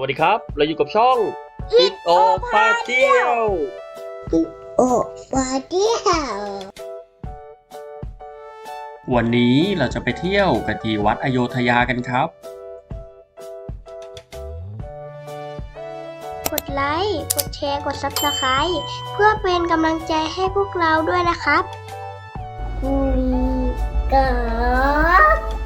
วัสดีครับ เราอยู่กับช่อง It O พาเที่ยวโอ้ปาเดียว วันนี้เราจะไปเที่ยวกันที่วัดอโยธยากันครับ กดไลค์ กดแชร์ กด Subscribe เพื่อเป็นกำลังใจให้พวกเราด้วยนะครับคุยกับ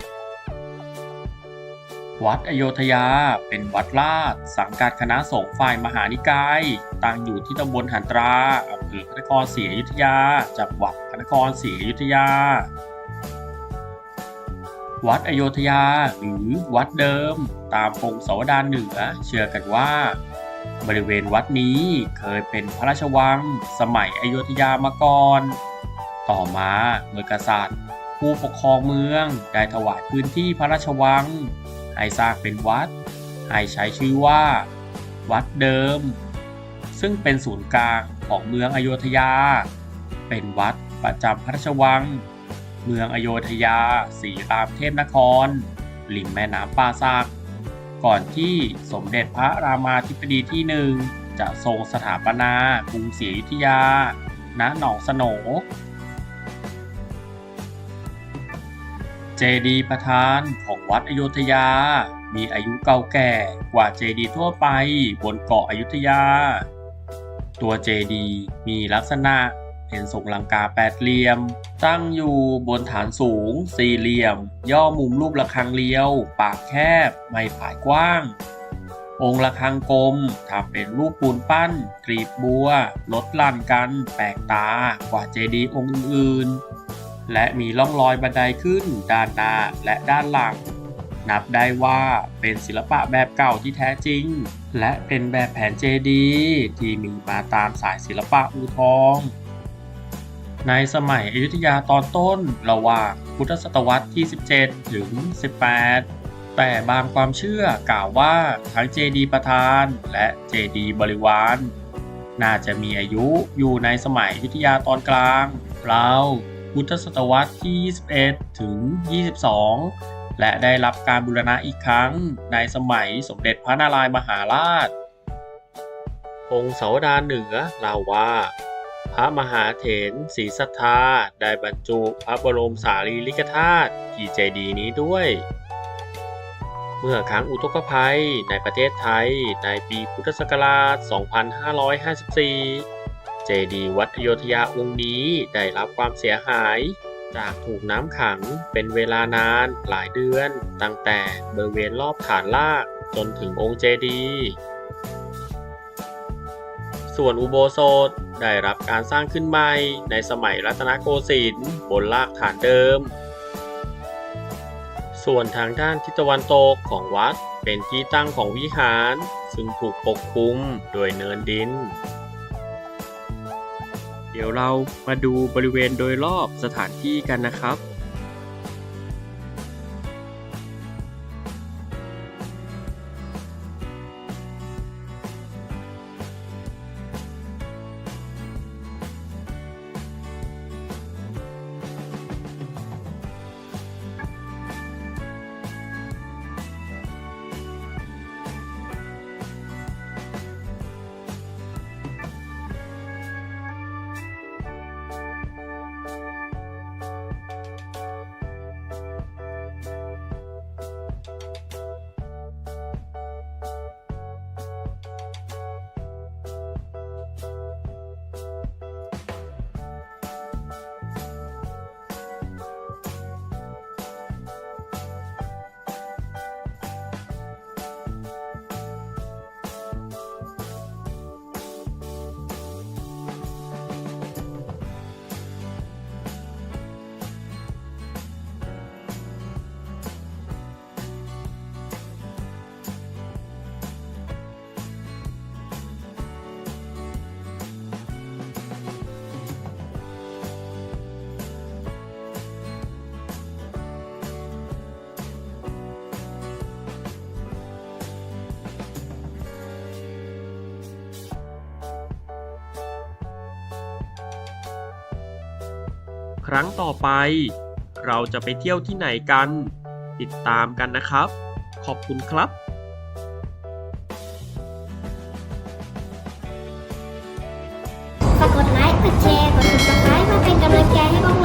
วัดอโยธยา เป็นวัดลาดสังกัดคณะสงฆ์ฝ่ายมหานิกาย ตั้งอยู่ที่ตำบลหันตราอำเภอพระนครศรีอยุธยาจังหวัดพระนครศรีอยุธยา วัดอโยธยาหรือวัดเดิม ตามพงศาวดารเหนือ เชื่อกันว่า บริเวณวัดนี้เคยเป็นพระราชวัง สมัยอโยธยามาก่อน ต่อมาเมื่อกษัตริย์ ผู้ปกครองเมืองได้ถวายพื้นที่พระราชวัง ให้สร้างเป็นวัด ให้ใช้ชื่อว่า วัดเดิม ซึ่งเป็นศูนย์กลางของเมืองอโยธยา เป็นวัดประจำพระราชวัง เมืองอโยธยาศรีรามเทพนคร ริมแม่น้ำป่าซากก่อนที่สมเด็จพระรามาธิบดีที่หนึ่งจะทรงสถาปนากรุงศรีอยุธยา ณ หนองสโหน เจดีย์ประธานของวัดอโยธยา มีอายุเก่าแก่กว่าเจดีย์ทั่วไปบนเกาะอยุธยา ตัวเจดีย์มีลักษณะเป็นทรงลังกาแปดเหลี่ยม ตั้งอยู่บนฐานสูง สี่เหลี่ยม ย่อมุมรูประฆังเลี้ยว ปากแคบ ไม่ผายกว้าง องค์ระฆังกลมทำเป็นรูปปูนปั้น กรีบบัว ลดลั่นกัน แปลกตากว่าเจดีย์องค์อื่นๆ และมีร่องรอยบันไดขึ้น ด้านหน้าและด้านหลัง นับได้ว่าเป็นศิลปะแบบเก่าที่แท้จริง และเป็นแบบแผนเจดีย์ที่มีมาตามสายศิลปะอูทองในสมัยอยุธยาตอนต้นระหว่างพุทธศตวรรษที่ 17 ถึง 18 แต่บางความเชื่อกล่าวว่าทั้งเจดีประธานและเจดีบริวาร น่าจะมีอายุอยู่ในสมัยอยุธยาตอนกลาง เรา พุทธศตวรรษที่ 21 ถึง 22 และได้รับการบูรณะอีกครั้งในสมัยสมเด็จพระนารายมหาราชพงศาวดารเหนือเล่าว่า พระมหาเถรศรีสัทธาได้บรรจุพระบรมสารีริกธาตุที่เจดีย์นี้ด้วย เมื่อครั้งอุทกภัยในประเทศไทยในปีพุทธศักราช 2554 เจดีย์วัดอโยธยาองค์นี้ได้รับความเสียหาย จากถูกน้ำขังเป็นเวลานานหลายเดือน ตั้งแต่บริเวณรอบฐานลากจนถึงองค์เจดีย์ส่วนอุโบสถได้รับการสร้างขึ้นใหม่ในสมัยรัตนโกสินทร์บนรากฐานเดิม ส่วนทางด้านทิศตะวันตกของวัดเป็นที่ตั้งของวิหาร ซึ่งถูกปกคลุมโดยเนินดิน เดี๋ยวเรามาดูบริเวณโดยรอบสถานที่กันนะครับ ครั้งต่อไป เราจะไปเที่ยวที่ไหนกัน ติดตามกันนะครับ ขอบคุณครับฝากกดไลค์ กดแชร์ กดติดตามมาเป็นกำลังใจให้พวก